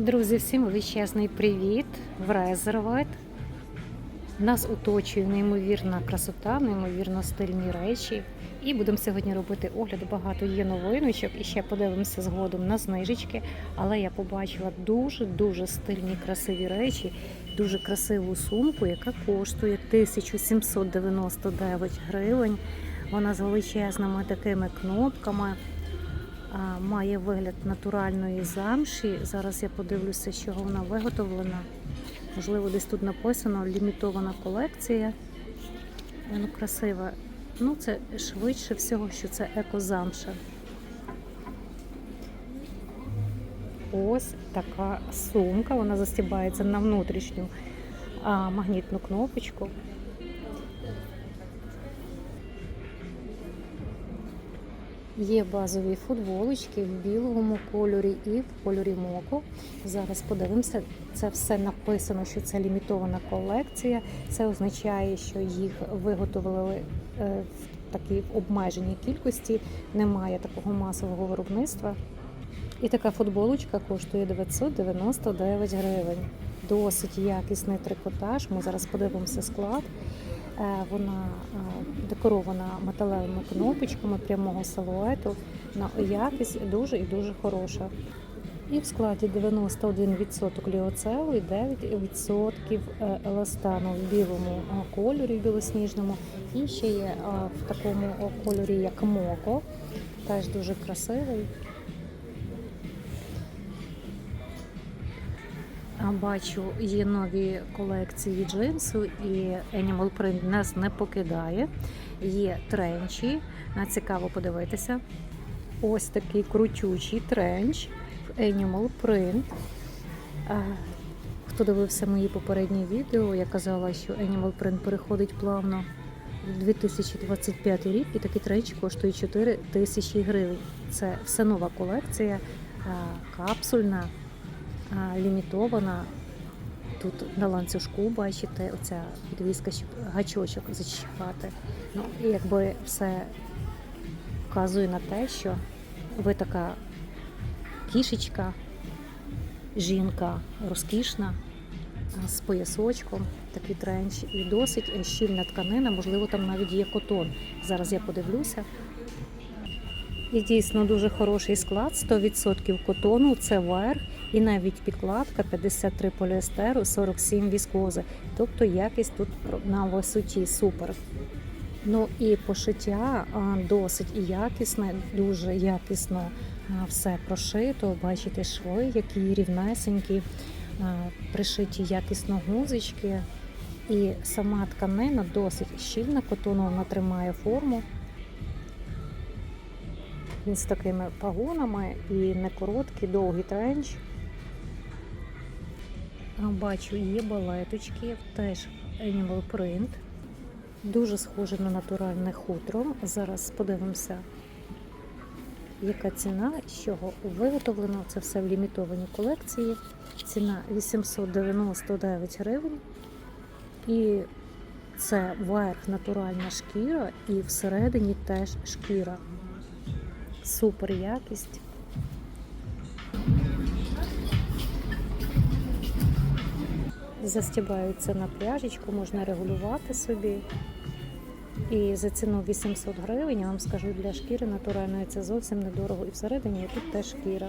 Друзі, всім величезний привіт в Резервет. Нас оточує неймовірна красота, неймовірно стильні речі. І будемо сьогодні робити огляд. Багато є новиночок і ще подивимося згодом на знижечки. Але я побачила дуже-дуже стильні красиві речі, дуже красиву сумку, яка коштує 1799 гривень. Вона з величезними такими кнопками. Має вигляд натуральної замші. Зараз я подивлюся, з чого вона виготовлена. Можливо, десь тут написано лімітована колекція. Ну, красива. Ну, це швидше всього, що це екозамша. Ось така сумка. Вона застібається на внутрішню а, магнітну кнопочку. Є базові футболочки в білому кольорі і в кольорі моко. Зараз подивимося, це все написано, що це лімітована колекція. Це означає, що їх виготовили е, в такій обмеженій кількості. Немає такого масового виробництва. І така футболочка коштує 999 гривень. Досить якісний трикотаж. Ми зараз подивимося склад. Е, Вона е, декорована металевими кнопочками прямого силуету. На якість дуже і дуже хороша. І в складі 91% ліоцелу і 9% е, еластану в білому кольорі, в білосніжному. І ще є в такому кольорі, як моко, теж дуже красивий. Бачу, є нові колекції джинсу і Animal Print нас не покидає. Є тренчі. Цікаво подивитися. Ось такий крутючий тренч в Animal Print. Хто дивився мої попередні відео, я казала, що Animal Print переходить плавно в 2025 рік, і такий тренч коштує 4 тисячі гривень. Це все нова колекція, капсульна лімітована. Тут на ланцюжку, бачите, оця підвіска, щоб гачочок зачіпати. Ну, якби все вказує на те, що ви така кішечка, жінка розкішна, з поясочком, такий тренч, і досить щільна тканина, можливо, там навіть є котон. Зараз я подивлюся. І дійсно дуже хороший склад, 100% котону, це верх, і навіть підкладка 53 поліестеру, 47 віскози. Тобто якість тут на висоті супер. Ну і пошиття досить і якісне, дуже якісно все прошито. Бачите, шви, які рівнесенькі, пришиті якісно гузички. І сама тканина досить щільна, котону вона тримає форму. Він з такими пагонами і не короткий, довгий тренч. Бачу, є балеточки, теж Animal Print. Дуже схоже на натуральне хутро. Зараз подивимося, яка ціна, з чого виготовлено. Це все в лімітованій колекції. Ціна 899 гривень. І це верх натуральна шкіра, і всередині теж шкіра. Супер якість. Застібаються на пляжечку, можна регулювати собі. І за ціну 800 гривень, я вам скажу, для шкіри натуральної це зовсім недорого. І всередині тут теж шкіра.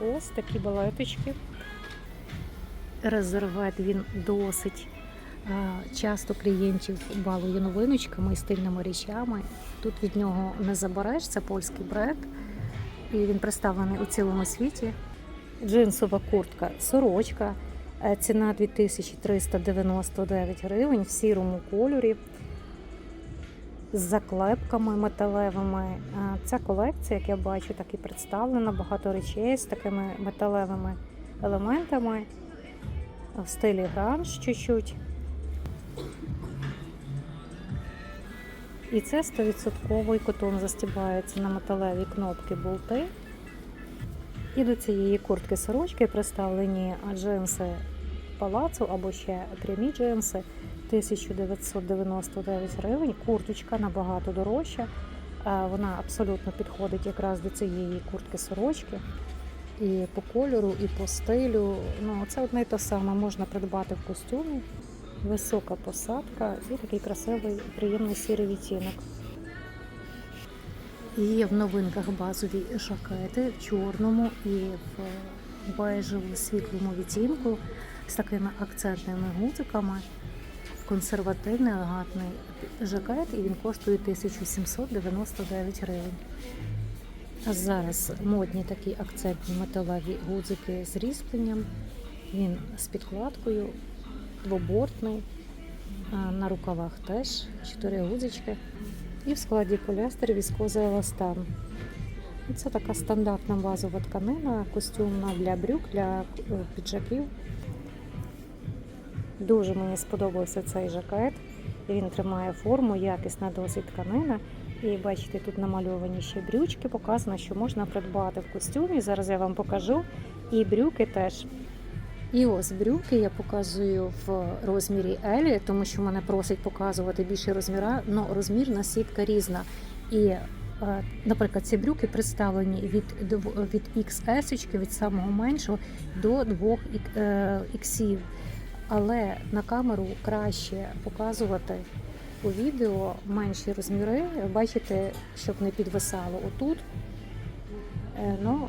Ось такі балеточки. Резервет він досить часто клієнтів балує новиночками і стильними речами. Тут від нього не забереш, це польський бренд. І він представлений у цілому світі. Джинсова куртка, сорочка. Е, Ціна 2399 гривень в сірому кольорі з заклепками металевими. Е, Ця колекція, як я бачу, так і представлена. Багато речей з такими металевими елементами в стилі гранж чуть-чуть. І це 100% котон застібається на металеві кнопки болти. І до цієї куртки сорочки представлені джинси палацу або ще прямі джинси 1999 гривень. Курточка набагато дорожча. Е, Вона абсолютно підходить якраз до цієї куртки сорочки. і по кольору, і по стилю. Ну, це одне й те саме можна придбати в костюмі. Висока посадка і такий красивий, приємний сірий відтінок. І в новинках базові жакети в чорному і в бежевому світлому відтінку з такими акцентними гудзиками. Консервативний елегантний жакет, і він коштує 1799 гривень. А зараз модні такі акцентні металеві гудзики з різьбленням. Він з підкладкою, двобортний. На рукавах теж чотири гудзички. І в складі поліестер віскоза еластан. Це така стандартна базова тканина, костюмна для брюк, для е, піджаків. Дуже мені сподобався цей жакет. Він тримає форму, якісна досить тканина. І бачите, тут намальовані ще брючки, показано, що можна придбати в костюмі. Зараз я вам покажу. І брюки теж. І ось брюки я показую в розмірі L, тому що мене просять показувати більше розміра, але розмірна сітка різна. І, е, наприклад, ці брюки представлені від, від XS, від самого меншого до 2 іксів. Але на камеру краще показувати у відео менші розміри. Бачите, щоб не підвисало отут. Е, Ну,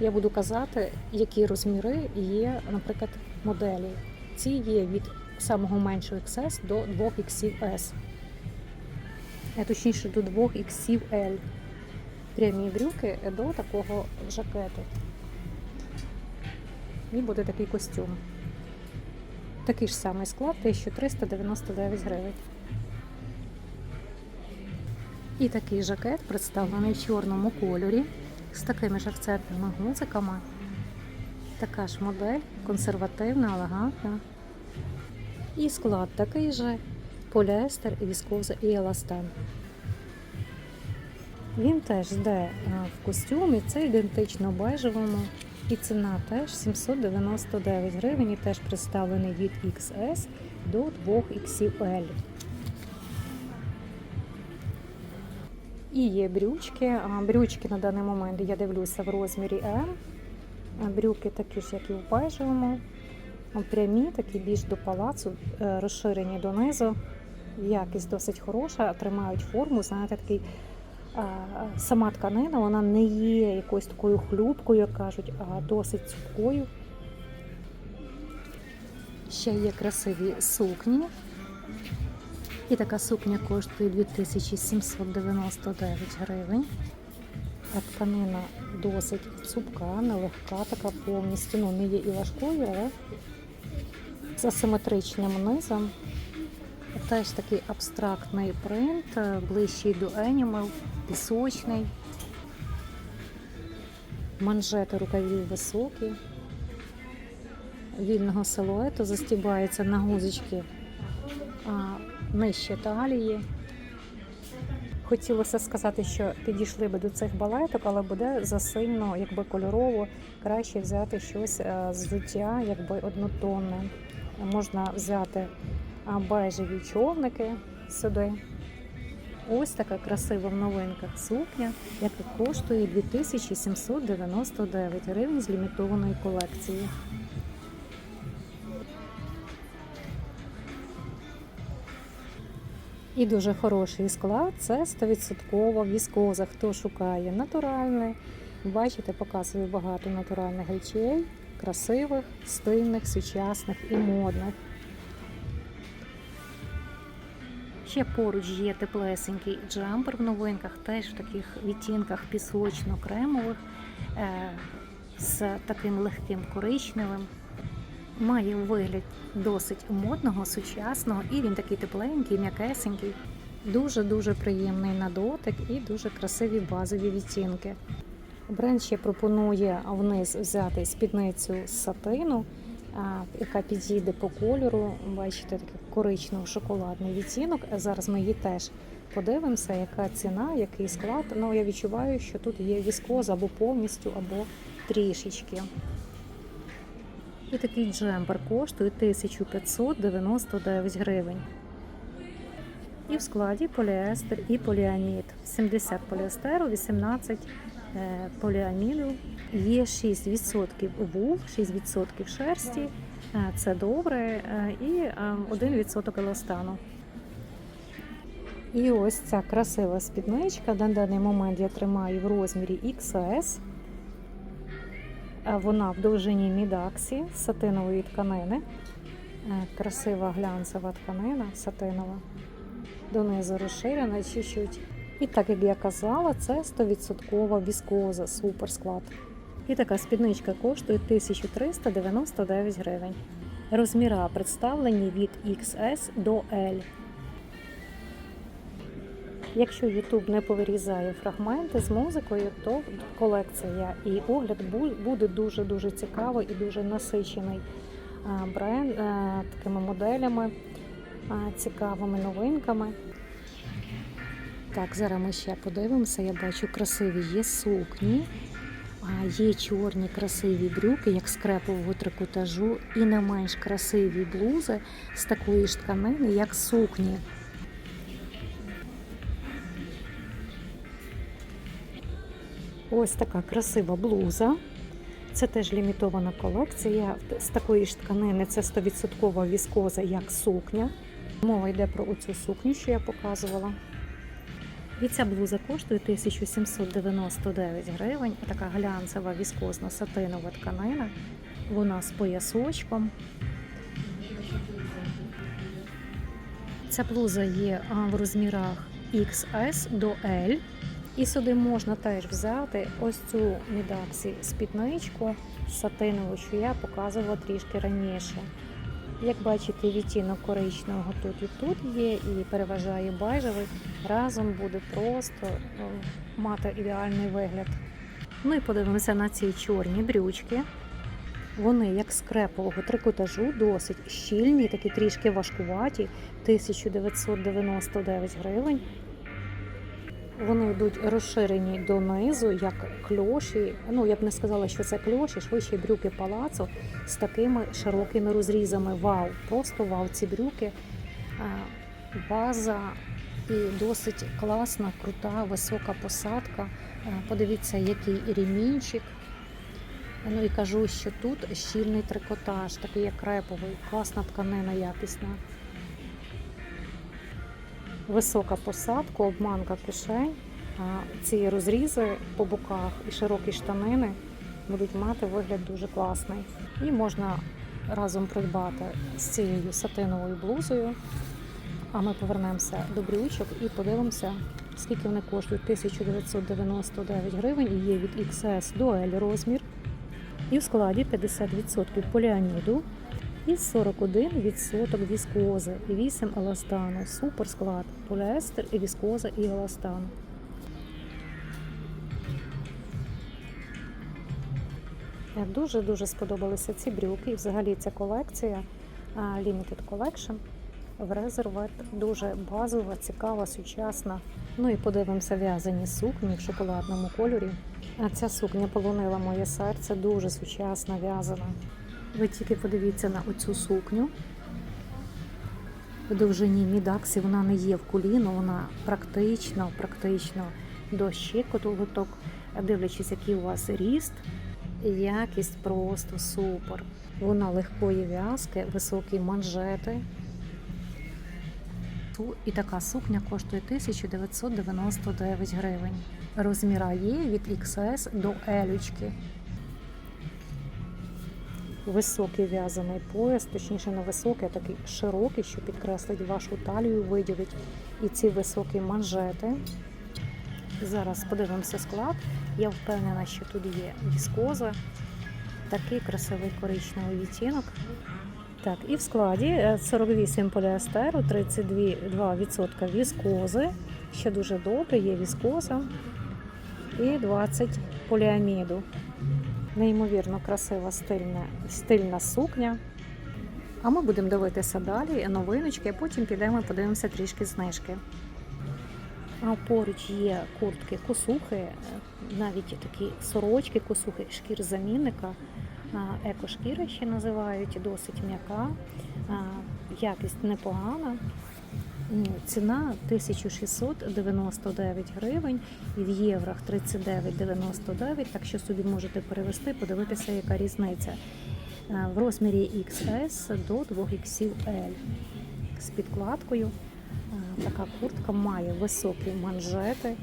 я буду казати, які розміри є, наприклад, моделі. Ці є від самого меншого XS до 2 XS. Е, Точніше, до 2 XL. Прямі брюки до такого жакету. І буде такий костюм. Такий ж самий склад 1399 гривень. І такий жакет представлений в чорному кольорі з такими ж акцентними гудзиками. Така ж модель, консервативна, елегантна. І склад такий же поліестер, віскоза і еластан. Він теж йде е, в костюмі, це ідентично бежевому. І ціна теж 799 гривень, і теж представлений від XS до 2 XL. І є брючки. Брючки на даний момент я дивлюся в розмірі М. Брюки такі ж, як і в бежевому. Прямі, такі більш до палацу, е, розширені донизу. Якість досить хороша, тримають форму, знаєте, такий. Сама тканина вона не є якоюсь такою хлюпкою, як кажуть, а досить цупкою. Ще є красиві сукні. І така сукня коштує 2799 гривень. А тканина досить цупка, нелегка, така повністю. Ну, не є і важкою, але з асиметричним низом. Теж такий абстрактний принт, е, ближчий до Animal, пісочний. Манжети рукавів високі. Вільного силуету застібається на гузочки нижче талії. Хотілося сказати, що підійшли би до цих балеток, але буде засильно, якби кольорово, краще взяти щось е, з взуття, якби однотонне. Можна взяти бежеві човники сюди. Ось така красива в новинках сукня, яка коштує 2799 гривень з лімітованої колекції. І дуже хороший склад це 100% віскоза. Хто шукає натуральне, бачите, показую багато натуральних речей, красивих, стильних, сучасних і модних. Ще поруч є теплесенький джампер в новинках, теж в таких відтінках пісочно-кремових, е, з таким легким коричневим. Має вигляд досить модного, сучасного, і він такий тепленький, м'якесенький. Дуже-дуже приємний на дотик і дуже красиві базові відтінки. Бренд ще пропонує вниз взяти спідницю з сатину, яка підійде по кольору. Бачите, такий коричнево-шоколадний відтінок. Зараз ми її теж подивимося, яка ціна, який склад. Ну, я відчуваю, що тут є віскоза або повністю, або трішечки. І такий джемпер коштує 1599 гривень. І в складі поліестер і поліамід. 70 поліестеру, 18 е, поліаміду. Є 6% вул, 6% шерсті. Е, Це добре. е, І е, 1% еластану. І ось ця красива спідничка. На даний момент я тримаю в розмірі XS. Вона в довжині мідаксі сатинової тканини. Е, Красива глянцева тканина сатинова. Донизу розширена чуть-чуть. І так як я казала, це 100% віскоза, супер склад. І така спідничка коштує 1399 гривень. Розміра представлені від XS до L. Якщо YouTube не повирізає фрагменти з музикою, то колекція і огляд буде дуже-дуже цікавий і дуже насичений бренд такими моделями, цікавими новинками. Так, зараз ми ще подивимося. Я бачу красиві є сукні, є чорні красиві брюки, як з крепового трикотажу, і не менш красиві блузи з такої ж тканини, як сукні. Ось така красива блуза. Це теж лімітована колекція. З такої ж тканини це 100% віскоза, як сукня. Мова йде про оцю сукню, що я показувала. І ця блуза коштує 1799 гривень. Така глянцева віскозна сатинова тканина. Вона з поясочком. Ця блуза є в розмірах XS до L. І сюди можна теж взяти ось цю мідаксі спідничку сатинову, що я показувала трішки раніше. Як бачите, відтінок коричневого тут і тут є, і переважає бежевий. Разом буде просто е, мати ідеальний вигляд. Ну і подивимося на ці чорні брючки. Вони як з крепового трикотажу, досить щільні, такі трішки важкуваті, 1999 гривень. Вони йдуть розширені донизу, як кльоші. Ну, я б не сказала, що це кльоші, швидше брюки палацу з такими широкими розрізами. Вау! Просто вау! Ці брюки. База і досить класна, крута, висока посадка. Подивіться, який ремінчик. Ну і кажу, що тут щільний трикотаж, такий як креповий, класна тканина якісна. Висока посадка, обманка кишень. Ці розрізи по боках і широкі штанини будуть мати вигляд дуже класний. І можна разом придбати з цією сатиновою блузою. А ми повернемося до брючок і подивимося, скільки вони коштують. 1999 гривень і є від XS до L розмір. І в складі 50% поліаміду і 41% віскози і 8 еластану. Супер склад. Поліестер і віскоза і еластан. Дуже дуже сподобалися ці брюки і взагалі ця колекція а, Limited Collection в резервет. Дуже базова, цікава, сучасна. Ну і подивимося в'язані сукні в шоколадному кольорі. А ця сукня полонила моє серце, дуже сучасна, в'язана. Ви тільки подивіться на оцю сукню. В довжині мідаксі вона не є в коліно, вона практично, практично до щиколоток, дивлячись, який у вас ріст, якість просто супер. Вона легкої в'язки, високі манжети. І така сукня коштує 1999 гривень. Розміра є від XS до L. Високий в'язаний пояс, точніше не високий, а такий широкий, що підкреслить вашу талію, виділить і ці високі манжети. Зараз подивимося склад. Я впевнена, що тут є віскоза, такий красивий коричневий відтінок. Так, і в складі е, 48 поліестеру, 32% віскози, ще дуже добре, є віскоза і 20 поліаміду. Неймовірно красива стильна, стильна сукня. А ми будемо дивитися далі новиночки, а потім підемо подивимося трішки знижки. А поруч є куртки косухи, навіть такі сорочки, косухи, шкір замінника. Екошкіра ще називають, досить м'яка, якість непогана. Ціна 1699 гривень і в єврах 39,99, так що собі можете перевести, подивитися, яка різниця. Е, В розмірі XS до 2XL з підкладкою. Е, Така куртка має високі манжети, е,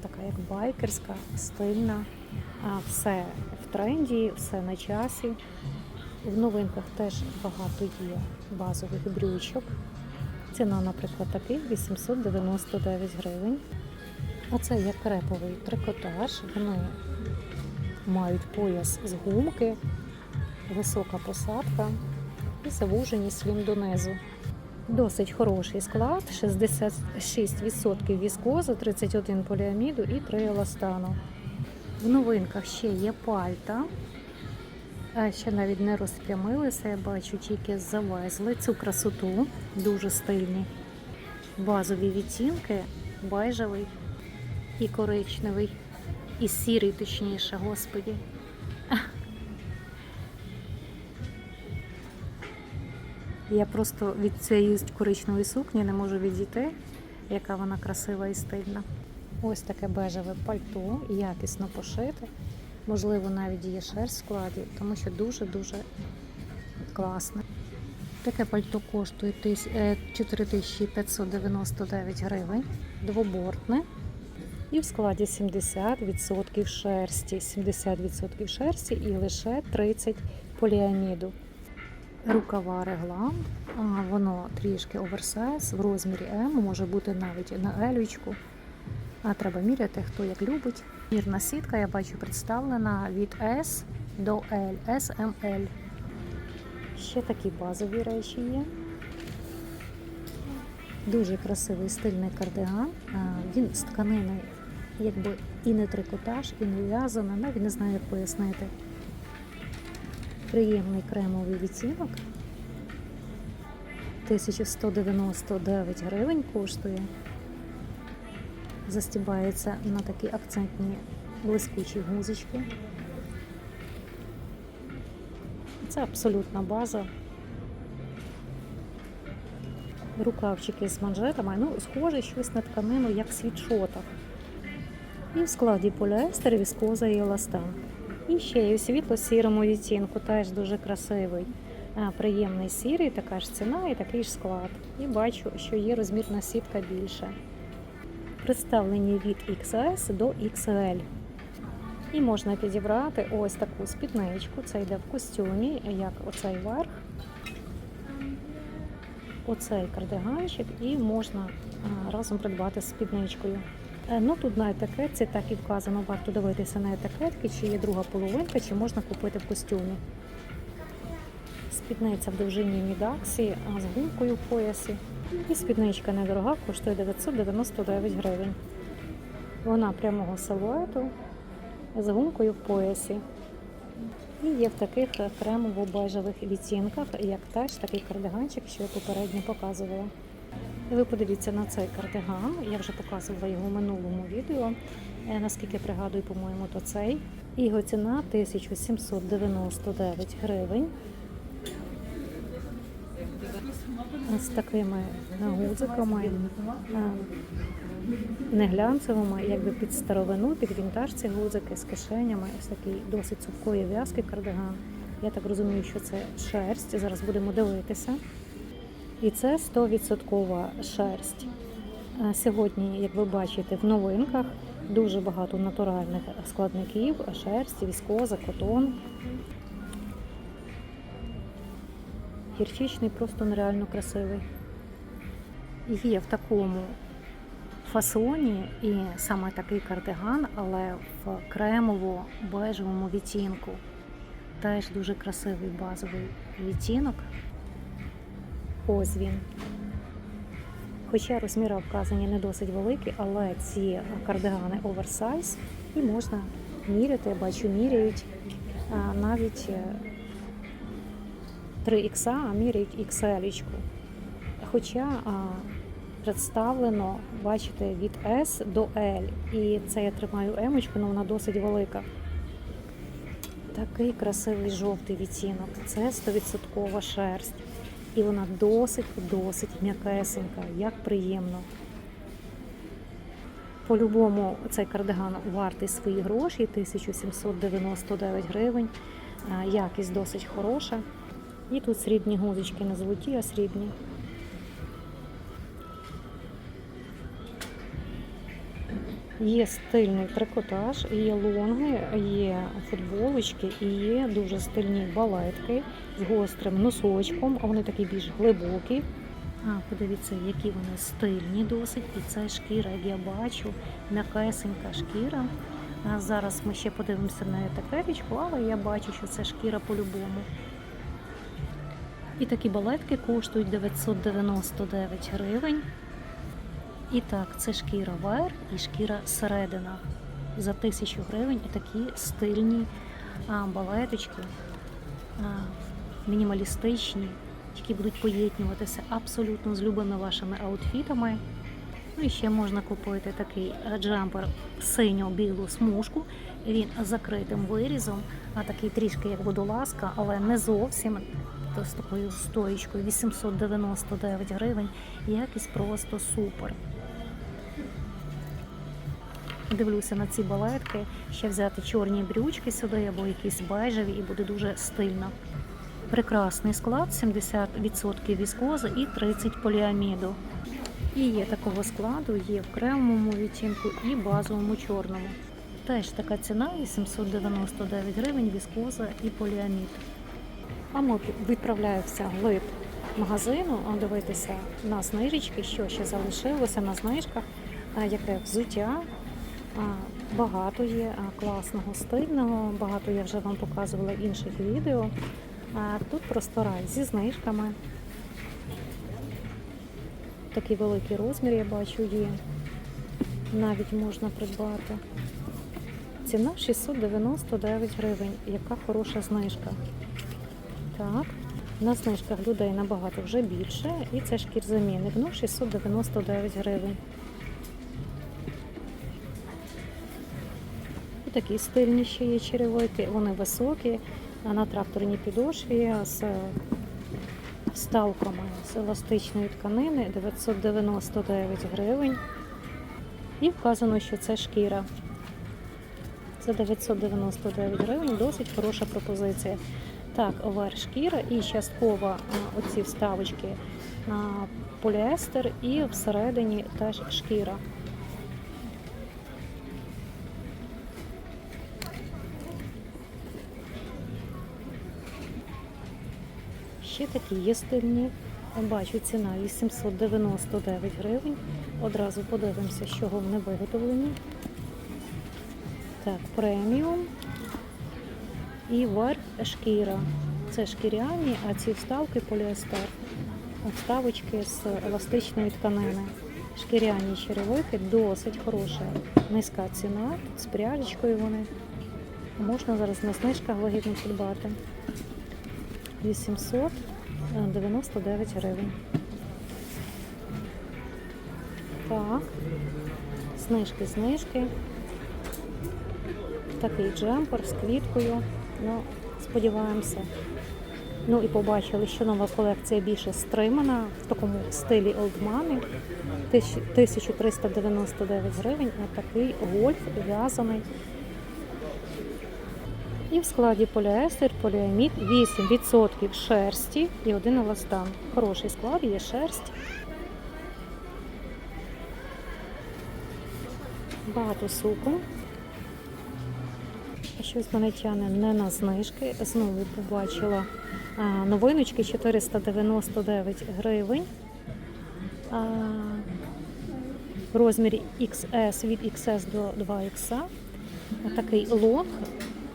така як байкерська, стильна. Все в тренді, все на часі. В новинках теж багато є базових брючок. Ціна, наприклад, таких 899 гривень. Оце як креповий трикотаж. Вони мають пояс з гумки, висока посадка і завужені слім донизу. Досить хороший склад, 66% віскозу, 31 поліаміду і 3 еластану. В новинках ще є пальта. Ще навіть не розпрямилися, я бачу, тільки завезли цю красоту, дуже стильні. Базові відтінки, бежевий і коричневий, і сірий, точніше, господі. Я просто від цієї коричневої сукні не можу відійти, яка вона красива і стильна. Ось таке бежеве пальто, якісно пошите. Можливо, навіть є шерсть в складі, тому що дуже-дуже класне. Таке пальто коштує е, 4599 гривень, двобортне. І в складі 70% шерсті, 70% шерсті і лише 30 поліаміду. Рукава реглан, воно трішки оверсайз в розмірі М, може бути навіть на елючку. А треба міряти, хто як любить. Мірна сітка, я бачу, представлена від S до L, S, M, L. Ще такі базові речі є. Дуже красивий стильний кардиган. Він з тканини, якби і не трикотаж, і не в'язана, навіть не знаю, як пояснити. Приємний кремовий відтінок. 1199 гривень коштує. Застібається на такі акцентні блискучі гузочки. Це абсолютна база. Рукавчики з манжетами, ну, схоже щось на тканину, як в світшотах. І в складі поліестер, віскоза і еластан. І ще й у світло-сірому відтінку, теж дуже красивий. Приємний сірий, така ж ціна і такий ж склад. І бачу, що є розмірна сітка більше. Представлені від XS до XL. І можна підібрати ось таку спідничку. Це йде в костюмі, як оцей верх, оцей кардиганчик, і можна разом придбати спідничкою. Е, Ну тут на етикетці так і вказано, варто дивитися на етикетки, чи є друга половинка, чи можна купити в костюмі. Спідниця в довжині мідаксі з гумкою в поясі. І спідничка недорога, коштує 999 гривень. Вона прямого силуету з гумкою в поясі. І є в таких кремово-бежевих відтінках, як теж такий кардиганчик, що я попередньо показувала. Ви подивіться на цей кардиган. Я вже показувала його в минулому відео. Е, Наскільки пригадую, по-моєму, то цей. Його ціна 1799 гривень. З такими гудзиками, е, не глянцевими, якби під старовину, під вінтаж ці гудзики з кишенями. Ось такий досить цупкої в'язки кардиган. Я так розумію, що це шерсть. Зараз будемо дивитися. І це 100% шерсть. Е, Сьогодні, як ви бачите, в новинках дуже багато натуральних складників, шерсть, віскоза, котон. Гірчичний просто нереально красивий. Є в такому фасоні і саме такий кардиган, але в кремово-бежевому відтінку. Теж дуже красивий базовий відтінок. Ось він. Хоча розміри вказані не досить великі, але ці кардигани оверсайз і можна міряти, я бачу, міряють навіть е, 3 х а міряють XL. Хоча представлено, бачите, від S до L. І це я тримаю емочку, але вона досить велика. Такий красивий жовтий відтінок. Це 100% шерсть. І вона досить-досить м'якесенька, як приємно. По-любому цей кардиган вартий свої гроші 1799 гривень. Якість досить хороша. І тут срібні гузочки, не золоті, а срібні. Є стильний трикотаж, є лонги, є футболочки і є дуже стильні балетки з гострим носочком. а Вони такі більш глибокі. А, подивіться, які вони стильні досить. І це шкіра, як я бачу, м'якесенька шкіра. А зараз ми ще подивимося на етикеточку, але я бачу, що це шкіра по-любому. І такі балетки коштують 999 гривень. І так, це шкіра верх і шкіра середина. За тисячу гривень і такі стильні а, балеточки, а, мінімалістичні, які будуть поєднуватися абсолютно з любими вашими аутфітами. Ну і ще можна купити такий е, джемпер синьо-білу смужку. Він закритим вирізом, а такий трішки як водолазка, але не зовсім то з такою стоїчкою 899 гривень. Якість просто супер. Дивлюся на ці балетки, ще взяти чорні брючки сюди або якісь бежеві, і буде дуже стильно. Прекрасний склад, 70% віскози і 30 поліаміду. І є такого складу, є в кремовому відтінку і базовому чорному. Теж така ціна 899 гривень, віскоза і поліамід. А ми відправляємося глиб магазину, дивитися на знижечки, що ще залишилося на знижках, яке взуття. Багато є класного, стильного, багато я вже вам показувала інших відео. Тут просто рай зі знижками. Такий великий розмір, я бачу, є. Навіть можна придбати. Ціна 699 гривень. Яка хороша знижка. Так, на знижках людей набагато вже більше. І це шкірзамінник. Ну, 699 гривень. І такі стильні ще є черевики. Вони високі, на тракторній підошві з вставками з еластичної тканини 999 гривень. І вказано, що це шкіра. Це 999 гривень, досить хороша пропозиція. Так, верх шкіра і частково оці вставочки поліестер і всередині теж шкіра. Ще такі є стильні. Бачу, ціна 899 гривень. Одразу подивимося, з чого вони виготовлені. Так, преміум і верх шкіра. Це шкіряні, а ці вставки поліестер. Вставочки з еластичної тканини. Шкіряні черевики досить хороша. Низька ціна, з пряжечкою вони. Можна зараз на знижках вигідно придбати. 899 гривень. Так, знижки, знижки. Такий джемпер з квіткою. Ну, сподіваємося. Ну і побачили, що нова колекція більше стримана в такому стилі олдмани. 1399 гривень. Ось такий гольф в'язаний. І в складі поліестер, поліамід, 8% шерсті і один еластан. Хороший склад, є шерсть. Багато сукон. Щось мене не на знижки. Знову побачила а, новиночки 499 гривень. А, в розмірі XS від XS до 2X. Такий лонг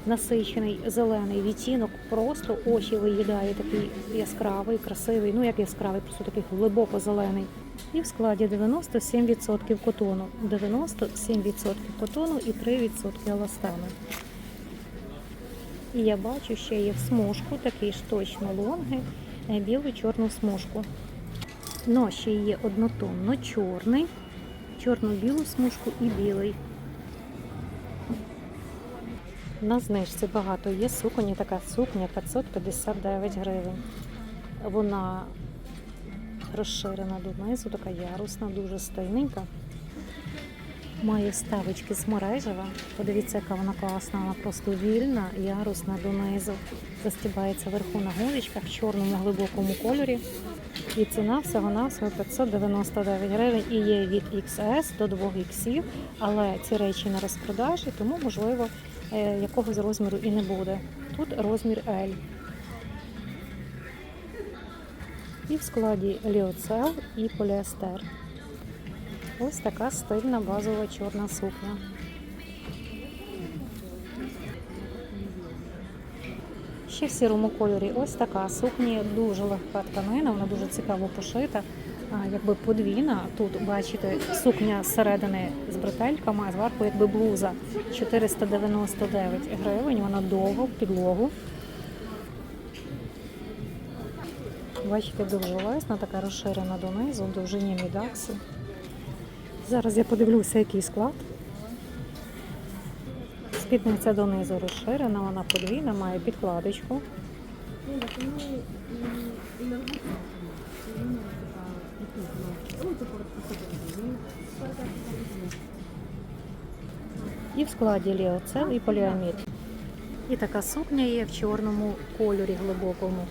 насичений зелений відтінок, просто очі виїдає такий яскравий, красивий, ну як яскравий, просто такий глибоко зелений. І в складі 97% котону, 97% котону і 3% еластану. І я бачу, ще є в смужку, такий ж точно лонги, е, білу чорну смужку. Ну, ще є однотонно чорний, чорну-білу смужку і білий. На знижці багато є суконі, така сукня 559 гривень. Вона розширена донизу, така ярусна, дуже стильненька. Має ставочки з мережева. Подивіться, яка вона класна, вона просто вільна, ярусна донизу. Застібається вверху на гулечках в чорному глибокому кольорі. І ціна всього-навсього 599 гривень і є від XS до 2 іксів, але ці речі на розпродажі, тому можливо е, якогось розміру і не буде. Тут розмір L. І в складі ліоцел і поліестер. Ось така стильна базова чорна сукня. Ще в сірому кольорі ось така сукня, дуже легка тканина, вона дуже цікаво пошита. Якби подвійна, тут бачите, сукня зсередини з бретельками, а зверху якби блуза 499 гривень, вона довго в підлогу. Бачите, довжелезна, така розширена донизу, довжині мідакси. Зараз я подивлюся, який склад. Спідниця донизу розширена, вона подвійна, має підкладочку. І в складі ліоцел і поліамід. І така сукня є в чорному кольорі глибокому.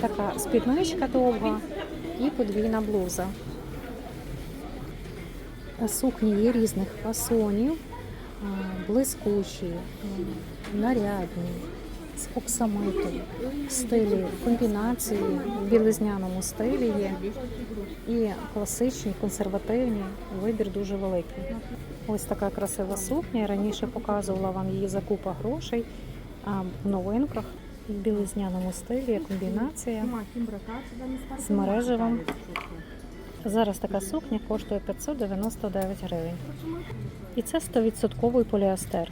Така спідничка довга і подвійна блуза. Сукні є різних фасонів, блискучі, нарядні, з оксамиту, в стилі комбінації, в білизняному стилі є. І класичні, консервативні, вибір дуже великий. Ось така красива сукня. Я раніше показувала вам її за купа грошей а, в новинках. В білизняному стилі є комбінація з мережевим. Зараз така сукня коштує 599 гривень. І це 100% поліестер.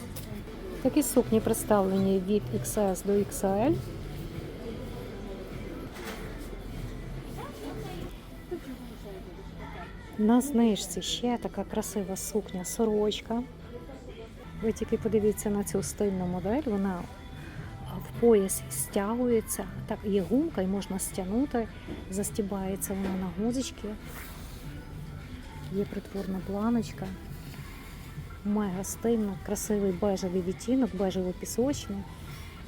Такі сукні представлені від XS до XL. На знижці ще така красива сукня сорочка. Ви тільки подивіться на цю стильну модель, вона в поясі стягується. Так, є гумка і можна стягнути, застібається вона на гузочки. Є притворна планочка. Мега стильно, красивий бежевий відтінок, бежево-пісочний.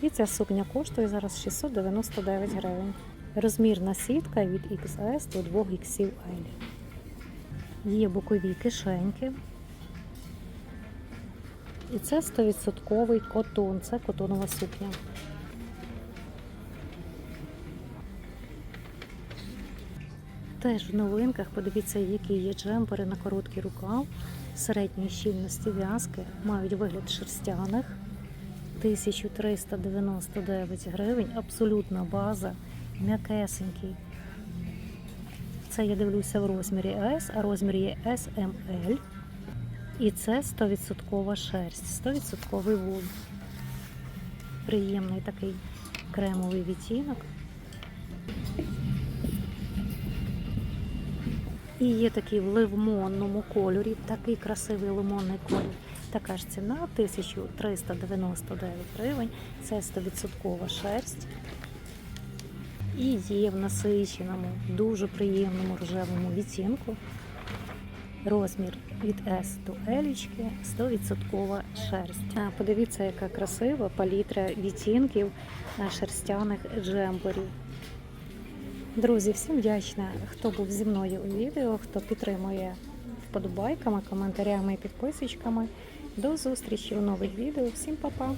І ця сукня коштує зараз 699 гривень. Розмірна сітка від XS до 2 XL. Є бокові кишеньки. І це 100% котон, це котонова сукня. Теж в новинках подивіться, які є джемпери на короткий рукав середньої щільності в'язки, мають вигляд шерстяних. 1399 гривень, абсолютна база, м'якесенький. Це я дивлюся в розмірі S, а розмір є SML. І це 100% шерсть, 100% вул. Приємний такий кремовий відтінок. І є такий в лимонному кольорі, такий красивий лимонний колір. Така ж ціна 1399 гривень. Це 100% шерсть. І є в насиченому, дуже приємному рожевому відтінку. Розмір від S до L, 100% шерсть. Подивіться, яка красива палітра відтінків шерстяних джемперів. Друзі, всім вдячна, хто був зі мною у відео, хто підтримує вподобайками, коментарями і підписочками. До зустрічі у нових відео. Всім па-па!